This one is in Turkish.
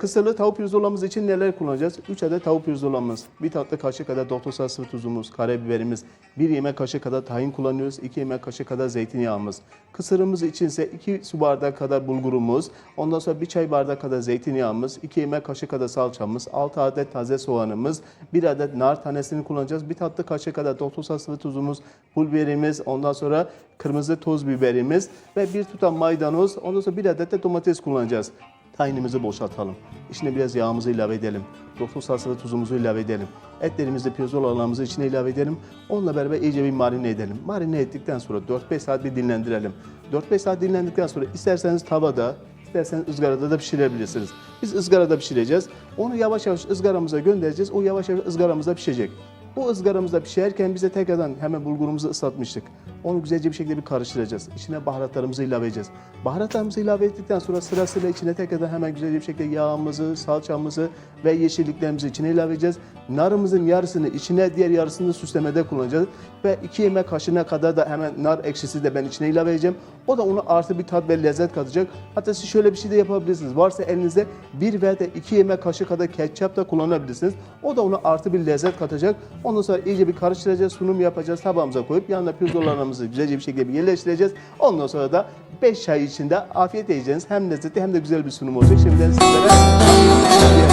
Kısırlı tavuk pirzolamız için neler kullanacağız? 3 adet tavuk pirzolamız, 1 tatlı kaşık kadar salçası sıvı tuzumuz, karabiberimiz, 1 yemek kaşığı kadar tahin kullanıyoruz, 2 yemek kaşığı kadar zeytinyağımız. Kısırımız için ise 2 su bardağı kadar bulgurumuz, ondan sonra 1 çay bardağı kadar zeytinyağımız, 2 yemek kaşığı kadar salçamız, 6 adet taze soğanımız, 1 adet nar tanesini kullanacağız, 1 tatlı kaşığı kadar salçası sıvı tuzumuz, pul biberimiz, ondan sonra kırmızı toz biberimiz ve bir tutam maydanoz, ondan sonra 1 adet de domates kullanacağız. Tahinimizi boşaltalım. İçine biraz yağımızı ilave edelim. Doktor salçalı tuzumuzu ilave edelim. Etlerimizi pirzolalarımızı içine ilave edelim. Onunla beraber iyice bir marine edelim. Marine ettikten sonra 4-5 saat bir dinlendirelim. 4-5 saat dinlendikten sonra isterseniz tavada, isterseniz ızgarada da pişirebilirsiniz. Biz ızgarada pişireceğiz. Onu yavaş yavaş ızgaramıza göndereceğiz. O yavaş yavaş ızgaramızda pişecek. Bu ızgaramızda pişerken bize tekrardan hemen bulgurumuzu ıslatmıştık. Onu güzelce bir şekilde bir karıştıracağız. İçine baharatlarımızı ilave edeceğiz. Baharatlarımızı ilave ettikten sonra sırasıyla içine tekrardan hemen güzelce bir şekilde yağımızı, salçamızı ve yeşilliklerimizi içine ilave edeceğiz. Narımızın yarısını içine, diğer yarısını süslemede kullanacağız. Ve 2 yemek kaşığına kadar da hemen nar ekşisi de ben içine ilave edeceğim. O da onu artı bir tat ve lezzet katacak. Hatta siz şöyle bir şey de yapabilirsiniz. Varsa elinizde 1 veya da 2 yemek kaşığı kadar ketçap da kullanabilirsiniz. O da ona artı bir lezzet katacak. Ondan sonra iyice bir karıştıracağız, sunum yapacağız, tabağımıza koyup yanına pirzolalarımızı güzelce bir şekilde bir yerleştireceğiz. Ondan sonra da 5 çay içinde afiyet yiyeceğiniz hem lezzetli hem de güzel bir sunum olacak. Şimdiden sizlere